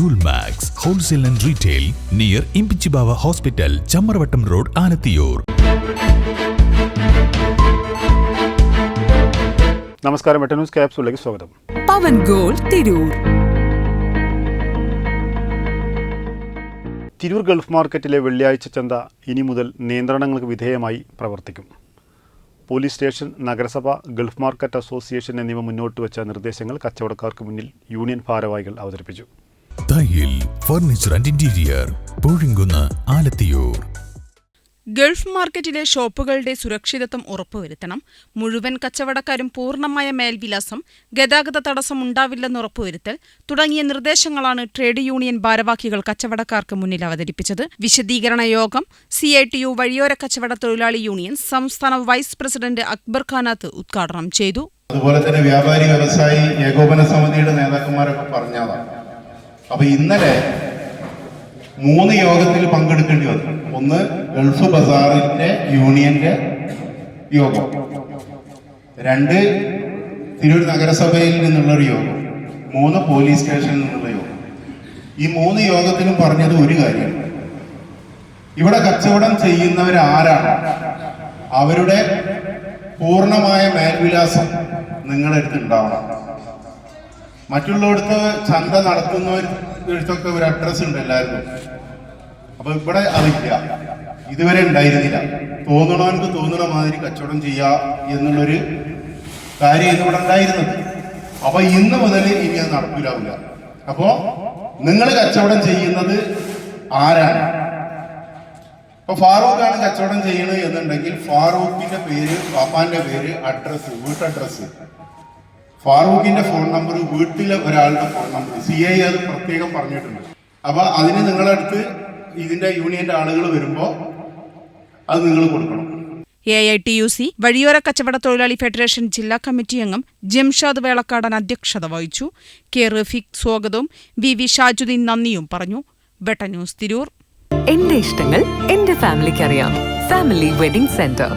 Jewel max wholesale and retail near Imbichibava hospital Chammaravattam road Alathiyur നമസ്കാരം news സ്വാഗതം. പവൻ ഗോൾ തിരൂർ. തിരൂർ ഗൾഫ് മാർക്കറ്റിലെ വെള്ളിയാഴ്ച ചന്ത ഇനി മുതൽ നിയന്ത്രണങ്ങൾക്ക് വിധേയമായി പ്രവർത്തിക്കും. പോലീസ് സ്റ്റേഷൻ നഗരസഭ ഗൾഫ് മാർക്കറ്റ് അസോസിയേഷൻ എന്നിവ മുന്നോട്ട് വെച്ച നിർദ്ദേശങ്ങൾ കച്ചവടക്കാർക്ക് മുന്നിൽ യൂണിയൻ ഭാരവാഹികൾ അവതരിപ്പിച്ചു. Thayyil furniture and interior Poozhinkunnu Alathiyur. Gulf മാർക്കറ്റിലെ ഷോപ്പുകളുടെ സുരക്ഷിതത്വം ഉറപ്പുവരുത്തണം. മുഴുവൻ കച്ചവടക്കാരും പൂർണമായ മേൽവിലാസം ഗതാഗത തടസ്സം ഉണ്ടാവില്ലെന്ന് ഉറപ്പുവരുത്തൽ തുടങ്ങിയ നിർദ്ദേശങ്ങളാണ് ട്രേഡ് യൂണിയൻ ഭാരവാഹികൾ കച്ചവടക്കാർക്ക് മുന്നിൽ അവതരിപ്പിച്ചത്. വിശദീകരണ യോഗം സി ഐ ടി യു വഴിയോര കച്ചവട തൊഴിലാളി യൂണിയൻ സംസ്ഥാന വൈസ് പ്രസിഡന്റ് അക്ബർ ഖാനാത്ത് ഉദ്ഘാടനം ചെയ്തു. അതുപോലെ തന്നെ വ്യാപാരി വ്യവസായി ഏകോപന സമിതിയുടെ നേതാക്കന്മാരൊക്കെ പറഞ്ഞതാണ്. അപ്പൊ ഇന്നലെ മൂന്ന് യോഗത്തിൽ പങ്കെടുക്കേണ്ടി വന്നു. ഒന്ന് ഗൾഫ് ബസാറിന്റെ യൂണിയന്റെ യോഗം. രണ്ട് തിരൂർ നഗരസഭയിൽ നിന്നുള്ള ഒരു യോഗം. മൂന്ന് പോലീസ് സ്റ്റേഷനിൽ നിന്നുള്ള യോഗം. ഈ മൂന്ന് യോഗത്തിലും പറഞ്ഞത് ഒരു കാര്യം. ഇവിടെ കച്ചവടം ചെയ്യുന്നവർ ആരാണ് അവരുടെ പൂർണമായ മേൽവിലാസം നിങ്ങളെടുത്ത് ഉണ്ടാവണം. മറ്റുള്ളിടത്ത് ചന്ത നടത്തുന്നവർക്കൊക്കെ ഒരു അഡ്രസ് ഉണ്ട് എല്ലാവർക്കും. അപ്പൊ ഇവിടെ അതില്ല ഇതുവരെ ഉണ്ടായിരുന്നില്ല. തോന്നണവർക്ക് തോന്നണ മാതിരി കച്ചവടം ചെയ്യാ എന്നുള്ളൊരു കാര്യം ഇവിടെ ഉണ്ടായിരുന്നത് അപ്പൊ ഇന്ന് മുതൽ ഇനി അത് നടപ്പിലാവില്ല. അപ്പോ നിങ്ങൾ കച്ചവടം ചെയ്യുന്നത് ആരാണ്? ഇപ്പൊ ആണ് കച്ചവടം ചെയ്യണത് എന്നുണ്ടെങ്കിൽ ഫാറൂഖിന്റെ പേര് പാപ്പാന്റെ പേര് അഡ്രസ് വീട്ടഡ്രസ് ഫാറൂഖിന്റെ ഫോൺ നമ്പർ വീട്ടിലെ ഒരാളുടെ ഫോൺ നമ്പർ സി ഐ അത് പ്രത്യേകം പറഞ്ഞിട്ടുണ്ട്. അപ്പൊ അതിന് നിങ്ങളുടെ അടുത്ത് ഇതിന്റെ യൂണിയന്റെ ആളുകൾ വരുമ്പോ അത് നിങ്ങൾ കൊടുക്കണം. A I T U C വഴിയോര കച്ചവട തൊഴിലാളി ഫെഡറേഷൻ ജില്ലാ കമ്മിറ്റി അംഗം ജംഷാദ് വേളക്കാടൻ അധ്യക്ഷത വഹിച്ചു. കെ റഫീഖ് സ്വാഗതവും. വി വി ഷാജുദ്ദീൻ നന്ദിയും പറഞ്ഞു. ബെട്ട ന്യൂസ് തിരൂർ. എന്റെ ഇഷ്ടങ്ങൾ എന്റെ ഫാമിലിക്ക് അറിയാം ഫാമിലി വെഡിംഗ് സെന്റർ.